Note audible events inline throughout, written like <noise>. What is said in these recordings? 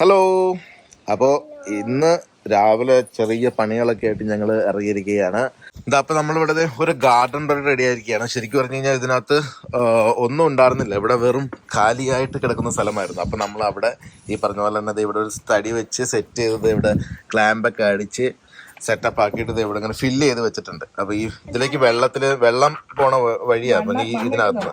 Hello അപ്പോൾ ഇന്ന് രാവിലെ ചെറിയ പണികളൊക്കെ ആയിട്ട് ഞങ്ങൾ ഇറങ്ങിയിരിക്കുകയാണ്. ഇതാ അപ്പോൾ നമ്മളിവിടെ ഒരു ഗാർഡൻ റെഡി ആയിരിക്കുകയാണ്. ശരിക്കും പറഞ്ഞു കഴിഞ്ഞാൽ ഇതിനകത്ത് ഒന്നും ഉണ്ടായിരുന്നില്ല. ഇവിടെ വെറും കാലിയായിട്ട് കിടക്കുന്ന സ്ഥലമായിരുന്നു. അപ്പോൾ നമ്മൾ അവിടെ ഈ പറഞ്ഞ പോലെ തന്നെ ഇവിടെ ഒരു തടി വെച്ച് സെറ്റ് ചെയ്തത് ഇവിടെ ക്ലാമ്പൊക്കെ അടിച്ച് സെറ്റപ്പ് ആക്കിയിട്ട് ഇവിടെ ഇങ്ങനെ ഫില്ല് ചെയ്ത് വെച്ചിട്ടുണ്ട്. അപ്പൊ ഈ ഇതിലേക്ക് വെള്ളത്തിൽ വെള്ളം പോണ വഴിയാ. ഈ ഇതിനകത്ത്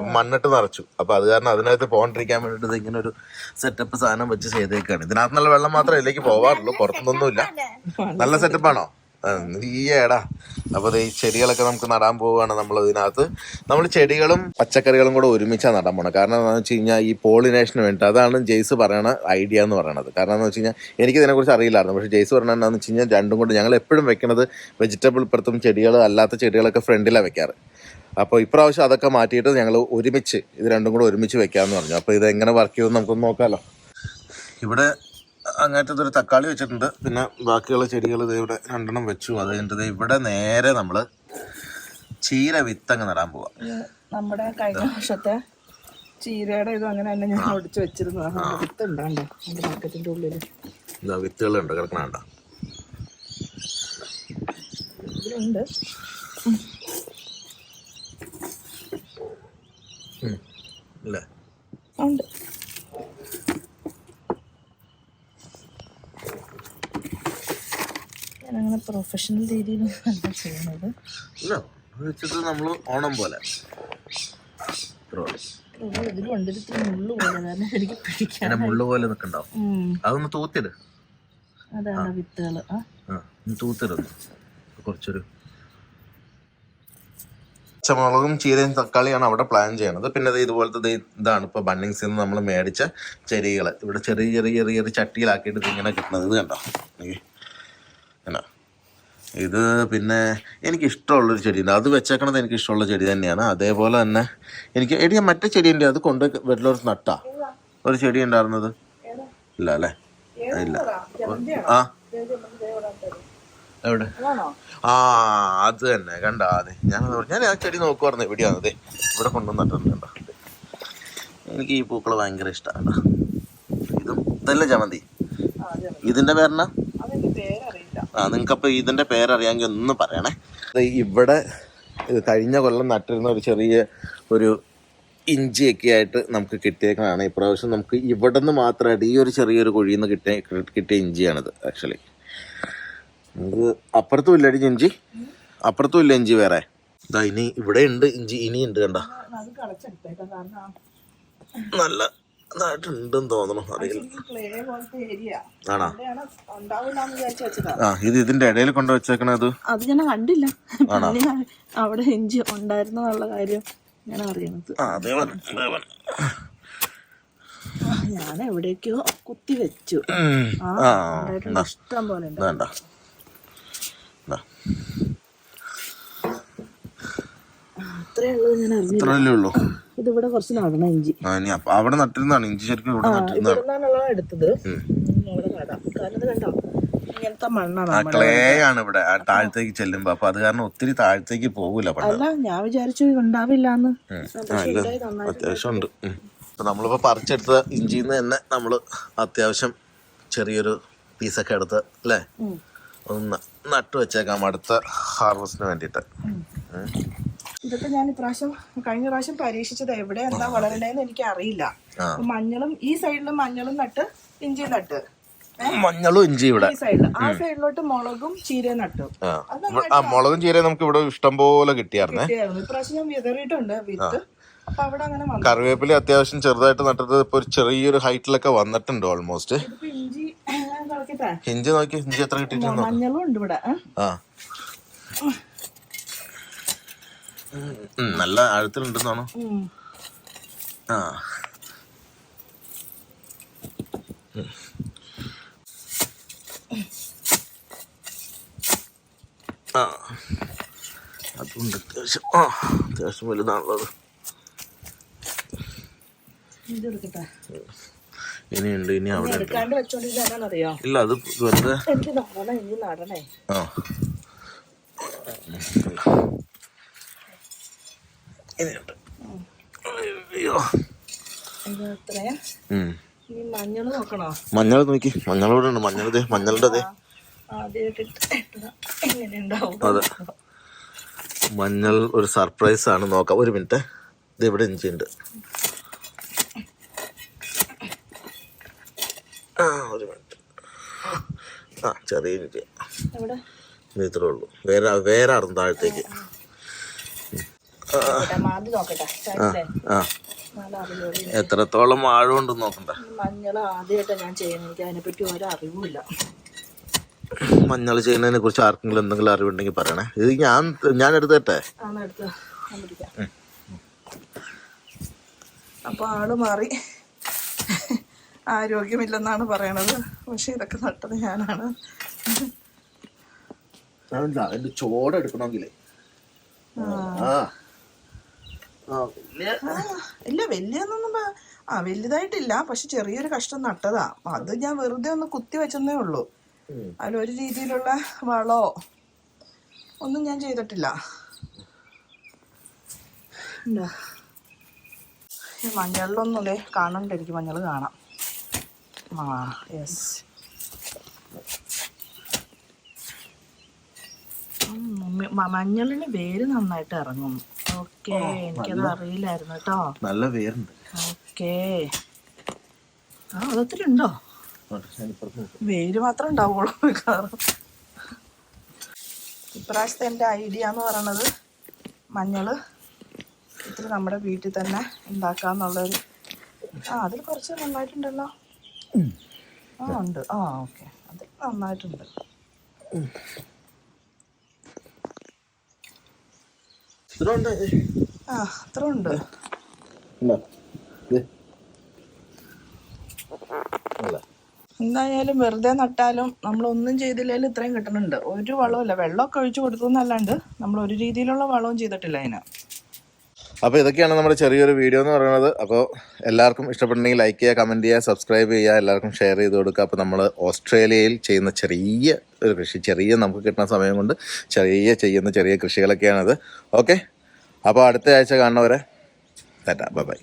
മണ്ണിട്ട് നിറച്ചു. അപ്പൊ അത് കാരണം അതിനകത്ത് പോകാണ്ടിരിക്കാൻ വേണ്ടിട്ട് ഇങ്ങനെ ഒരു സെറ്റപ്പ് സാധനം വെച്ച് ചെയ്തേക്കാണ്. ഇതിനകത്ത് നല്ല വെള്ളം മാത്രമേ ഇതിലേക്ക് പോവാറുള്ളൂ. പുറത്തുനിന്നൊന്നുമില്ല. <laughs> നല്ല സെറ്റപ്പാണോ ഈ അപ്പോൾ അപ്പൊ ഈ ചെടികളൊക്കെ നമുക്ക് നടാൻ പോവുകയാണ് നമ്മൾ ഇതിനകത്ത്. നമ്മൾ ചെടികളും പച്ചക്കറികളും കൂടെ ഒരുമിച്ചാണ് നടാൻ പോകണം കാരണം എന്താണെന്ന് വെച്ച് കഴിഞ്ഞാൽ ഈ പോളിനേഷന് വേണ്ടി അതാണ് ജെയ്സ് പറയണ ഐഡിയ എന്ന് പറയണത്. കാരണം എന്ന് വെച്ച് കഴിഞ്ഞാൽ എനിക്ക് ഇതിനെക്കുറിച്ച് അറിയില്ലായിരുന്നു. പക്ഷേ ജെയ്സ് പറഞ്ഞ എന്താണെന്ന് വെച്ച് കഴിഞ്ഞാൽ രണ്ടും കൊണ്ട് ഞങ്ങൾ എപ്പോഴും വെക്കുന്നത് വെജിറ്റബിൾ ഇപ്പുറത്തും ചെടികൾ അല്ലാത്ത ചെടികളൊക്കെ ഫ്രണ്ടിലാണ് വെക്കാറ്. അപ്പോൾ ഇപ്രാവശ്യം അതൊക്കെ മാറ്റിയിട്ട് ഞങ്ങൾ ഒരുമിച്ച് ഇത് രണ്ടും കൂടെ ഒരുമിച്ച് വെക്കാമെന്ന് പറഞ്ഞു. അപ്പോൾ ഇത് എങ്ങനെ വർക്ക് ചെയ്യുമെന്ന് നമുക്കൊന്ന് നോക്കാമല്ലോ ഇവിടെ അങ്ങനത്തെ ഒരു തക്കാളി വെച്ചിട്ടുണ്ട്. പിന്നെ ബാക്കിയുള്ള ചെടികൾ ഇത് ഇവിടെ രണ്ടെണ്ണം വെച്ചു. അത് കഴിഞ്ഞിട്ട് ഇവിടെ നേരെ നമ്മൾ ചീര വിത്തങ്ങ് നടാൻ പോവാം. നമ്മുടെ കഴിഞ്ഞ വർഷത്തെ ചീരയുടെ ഇത് അങ്ങനെ തന്നെ ഞാൻ ഒടിച്ചു വെച്ചിരുന്നതാണ് വിത്ത് ഉണ്ടാണ്ടോ ഇതാ വിത്തുകളുണ്ട് ഇതിലുണ്ട് അല്ലേ ഉണ്ട് ഞാനങ്ങനെ പ്രൊഫഷണൽ രീതിയിലൊന്നും അല്ല ചെയ്യുന്നത്? നമ്മൾ ഓണം പോലെ. ഇത്രേ ഉള്ളൂ. ഉള്ളു ഇതിലും ഉണ്ട് മുള്ളു പോലെ കാരണം എനിക്ക് പിടിക്കാൻ ഇങ്ങനെ മുള്ളു പോലെ നിൽക്കണ്ടാവും ഉം. അതൊന്ന് തൂത്തിട്. അതാണ് വിത്തുകൾ. ആ. ആ ഒന്ന്. തൂത്തിടുന്നു കുറച്ചൊരു പച്ചമുളകും ചീരയും തക്കാളിയാണ് അവിടെ പ്ലാൻ ചെയ്യണത്. പിന്നെ ഇതുപോലത്തെ ഇതാണ് ഇപ്പോൾ ബണ്ണിങ്സിൽ നിന്ന് നമ്മൾ മേടിച്ച ചെടികൾ ഇവിടെ ചെറിയ ചെറിയ ചെറിയ ചെറിയ ചട്ടിയിലാക്കിയിട്ട് ഇങ്ങനെ കിട്ടുന്നത് ഇത് കണ്ടോ? നോക്കിയേ. ഇത് പിന്നെ എനിക്ക് ഇഷ്ടമുള്ളൊരു ചെടിയുണ്ട്. അത് വെച്ചേക്കണത് എനിക്ക് ഇഷ്ടമുള്ള ചെടി തന്നെയാണ്. അതേപോലെ തന്നെ എനിക്ക് എടി മറ്റേ ചെടിയുണ്ട്. അത് കൊണ്ട് വെള്ളോർത്ത് നട്ടാ. ഒരു ചെടി ഉണ്ടായിരുന്നത്? ഇല്ല അല്ലേ? ഇല്ല. ആ. എവിടെ? ആ അത് തന്നെ. കണ്ട? അതെ ഞാൻ ഞാൻ ആ ചെടി നോക്കുവായിരുന്നു. എവിടെയാണ് അതെ ഇവിടെ കണ്ടോ? എനിക്ക് ഈ പൂക്കൾ ഭയങ്കര ഇഷ്ടമാണ് ഇതും ഇതല്ലേ ജമന്തി ഇതിന്റെ ഇതിന്റെ പേരെന്നാ? ആ നിങ്ങൾക്കപ്പോൾ ഇതിന്റെ പേരറിയാമെങ്കിൽ ഒന്ന് പറയണേ. ഇവിടെ കഴിഞ്ഞ കൊല്ലം നട്ടിരുന്ന ഒരു ചെറിയ ഒരു ഇഞ്ചിയൊക്കെ ആയിട്ട് നമുക്ക് കിട്ടിയേക്കാണ് ഇപ്രാവശ്യം നമുക്ക് ഇവിടെ നിന്ന് മാത്രമായിട്ട് ഈ ഒരു ചെറിയൊരു കുഴിയിൽ നിന്ന് കിട്ടിയ കിട്ടിയ ഇഞ്ചിയാണിത് ആക്ച്വലി നമുക്ക് അപ്പുറത്തും ഇല്ല അടിച്ച് ഇഞ്ചി. അപ്പുറത്തും ഇല്ല ഇഞ്ചി വേറെ. ഇതാ ഇനി ഇവിടെ ഉണ്ട് ഇഞ്ചി ഇനി ഉണ്ട് കണ്ട അത് കളച്ചെടുത്തേക്കാം കാരണം നല്ല നന്നായിട്ടുണ്ടെന്ന് തോന്നണം അറിയില്ല. ആണോ? ആ ഇത് ഇതിന്റെ ഇടയിൽ കൊണ്ട് വെച്ചേക്കണത് അത് ഞാൻ കണ്ടില്ല. പിന്നെ അവിടെ ഇഞ്ചി ഉണ്ടായിരുന്നു എന്നുള്ള കാര്യം ഞാൻ അറിയണത്. ഞാൻ എവിടേക്കോ കുത്തി വെച്ചു. ഇഷ്ടം പോലെ ഉണ്ട്. അത്രേ ഉള്ളൂ ഞാൻ അറിഞ്ഞു ഇത്രയല്ലേ ഉള്ളൂ. ഇതിവിടെ കുറച്ച് നടണം ഇഞ്ചി. അവിടെ നട്ടിരുന്നാണ് ഇഞ്ചി ശരിക്കും ഇവിടെ എടുത്തത്. ഉം, ഇവിടെ നടാം. കാരണം കണ്ടോ? ഇങ്ങനത്തെ മണ്ണാണ് ക്ലേ ആണ് ഇവിടെ. താഴത്തേക്ക് ചെല്ലുമ്പോ. അപ്പൊ അത് കാരണം ഒത്തിരി താഴത്തേക്ക് പോകൂല അല്ല ഞാൻ വിചാരിച്ചു ഉണ്ടാവില്ല അത്യാവശ്യം ഉണ്ട്. ഇപ്പൊ നമ്മളിപ്പോ പറിച്ചെടുത്ത ഇഞ്ചിന്ന് തന്നെ നമ്മൾ അത്യാവശ്യം ചെറിയൊരു പീസൊക്കെ എടുത്ത് അല്ലേ? ഒന്ന് നട്ടു വെച്ചേക്കാം അടുത്ത ഹാർവസ്റ്റിന് വേണ്ടിയിട്ട്. ഇതൊക്കെ ഞാൻ ഇപ്രാവശ്യം കഴിഞ്ഞ പ്രാവശ്യം പരീക്ഷിച്ചത് എവിടെ എന്താ വളരണേന്ന് എനിക്ക് അറിയില്ല. മഞ്ഞളും ഈ സൈഡിലും മഞ്ഞളും നട്ട് ഇഞ്ചി നട്ട്. മഞ്ഞളും ഇഞ്ചി ഇവിടെ. ആ സൈഡിലോട്ട് മുളകും ചീരയും നട്ടു. ആ. മുളകും ചീരയും നമുക്ക് ഇവിടെ ഇഷ്ടം പോലെ കിട്ടിയായിരുന്നേ. ഇപ്രാവശ്യം ഞാൻ വിതറിയിട്ടുണ്ട് വിത്ത്. കറിവേപ്പില അത്യാവശ്യം ചെറുതായിട്ട് നട്ടത് ഇപ്പൊ ഒരു ചെറിയൊരു ഹൈറ്റിലൊക്കെ വന്നിട്ടുണ്ട് ഓൾമോസ്റ്റ് ഇഞ്ചി നോക്കി ഇഞ്ചി എത്ര കിട്ടിയിട്ടുണ്ട് മഞ്ഞളും ഉണ്ട് ഇവിടെ. ആ. നല്ല ആഴത്തിലുണ്ടെന്നാണോ ആ. ആ. അതുകൊണ്ട് അത്യാവശ്യം. ആ അത്യാവശ്യം വലുതാണുള്ളത്. ഇനിയുണ്ട് ഇനി അവിടെ ഇല്ല അത് വെറുതെ. ആ. ഇനിയുണ്ട് അയ്യോ. ഇത് എത്രയാ ഉം. ഇനി മഞ്ഞൾ നോക്കണോ? മഞ്ഞൾ നോക്കി. മഞ്ഞളോടെ ഉണ്ട്. മഞ്ഞൾ ദേ മഞ്ഞളുടെ അതെ. മഞ്ഞൾ ഒരു സർപ്രൈസ് ആണ്. നോക്കാം. ഒരു മിനിറ്റ്. ഇത് ഇവിടെ ഇഞ്ചി ഉണ്ട്. ആ ഒരു മിനിറ്റ്. ആ ചെറിയ ഇഞ്ചി ഇത് ഇത്രേ ഉള്ളൂ. വേറെ വേറെ ആർന്നു താഴത്തേക്ക്. നോക്കട്ടെ, എത്രത്തോളം ആഴമുണ്ട് നോക്കണ്ട. മഞ്ഞൾ ആദ്യമായിട്ടാണ് ഞാൻ ചെയ്യുന്നത്. എനിക്ക് അതിനെപ്പറ്റി മഞ്ഞൾ ചെയ്യുന്നതിനെ കുറിച്ച് ആർക്കെങ്കിലും എന്തെങ്കിലും അറിവുണ്ടെങ്കിൽ പറയണേ. ഇത് ഞാൻ ഞാൻ എടുത്തേട്ടെ? അപ്പൊ ആൾ മാറി. ആരോഗ്യമില്ലെന്നാണ് പറയണത്. പക്ഷെ ഇതൊക്കെ നട്ടത് ഞാനാണ്. ചോടെടുക്കണമെങ്കിലേ ആ, ഇല്ല വലിയൊന്നും ആ വലുതായിട്ടില്ല. പക്ഷെ ചെറിയൊരു കഷ്ടം നട്ടതാ. അത് ഞാൻ വെറുതെ ഒന്ന് കുത്തി വെച്ചെന്നേ ഉള്ളൂ. അതിൽ ഒരു രീതിയിലുള്ള വളോ ഒന്നും ഞാൻ ചെയ്തിട്ടില്ല. മഞ്ഞളിലൊന്നുമില്ലേ ഈ മഞ്ഞളിലൊന്നും ദേ കാണണ്ട എനിക്ക് മഞ്ഞൾ കാണാം. ആ യെസ് മഞ്ഞളിന് വേര് നന്നായിട്ട് ഇറങ്ങും. ഓക്കെ എനിക്കത് അറിയില്ലായിരുന്നു കേട്ടോ. നല്ല വേരുണ്ട്. ഓക്കെ. ആ അതൊത്തിരി ഉണ്ടോ? വേര് മാത്രം ഉണ്ടാവുള്ളൂ മിക്കവാറും. ഇപ്രാവശ്യത്തെ എന്റെ ഐഡിയ എന്ന് പറയണത് മഞ്ഞൾ ഇത്തിരി നമ്മുടെ വീട്ടിൽ തന്നെ ഉണ്ടാക്കാന്നുള്ളൊരു ആ അതിൽ കുറച്ച് നന്നായിട്ടുണ്ടല്ലോ. ആ ഉണ്ട്. ആ ഓക്കെ. അതിൽ നന്നായിട്ടുണ്ട് ഇത്ര ഉണ്ട് ആ അത്ര ഉണ്ട്. എന്തായാലും വെറുതെ നട്ടാലും നമ്മൾ ഒന്നും ചെയ്തില്ലെങ്കിൽ ഇത്രയും കിട്ടുന്നുണ്ട്. ഒരു വളവുമില്ല. വെള്ളമൊക്കെ ഒഴിച്ചു കൊടുത്തു എന്നല്ലാണ്ട് നമ്മൾ ഒരു രീതിയിലുള്ള വളവും ചെയ്തിട്ടില്ല അതിന്. അപ്പോൾ ഇതൊക്കെയാണ് നമ്മുടെ ചെറിയൊരു വീഡിയോ എന്ന് പറയുന്നത്. അപ്പോൾ എല്ലാവർക്കും ഇഷ്ടപ്പെട്ടുണ്ടെങ്കിൽ ലൈക്ക് ചെയ്യുക കമന്റ് ചെയ്യുക സബ്സ്ക്രൈബ് ചെയ്യുക എല്ലാവർക്കും ഷെയർ ചെയ്ത് കൊടുക്കുക. അപ്പോൾ നമ്മൾ ഓസ്ട്രേലിയയിൽ ചെയ്യുന്ന ചെറിയ ഒരു കൃഷി ചെറിയ നമുക്ക് കിട്ടുന്ന സമയം കൊണ്ട് ചെറിയ ചെയ്യുന്ന ചെറിയ കൃഷികളൊക്കെയാണത്. ഓക്കെ അപ്പോൾ അടുത്ത ആഴ്ച കാണുന്നവരെ തരാം ബൈ.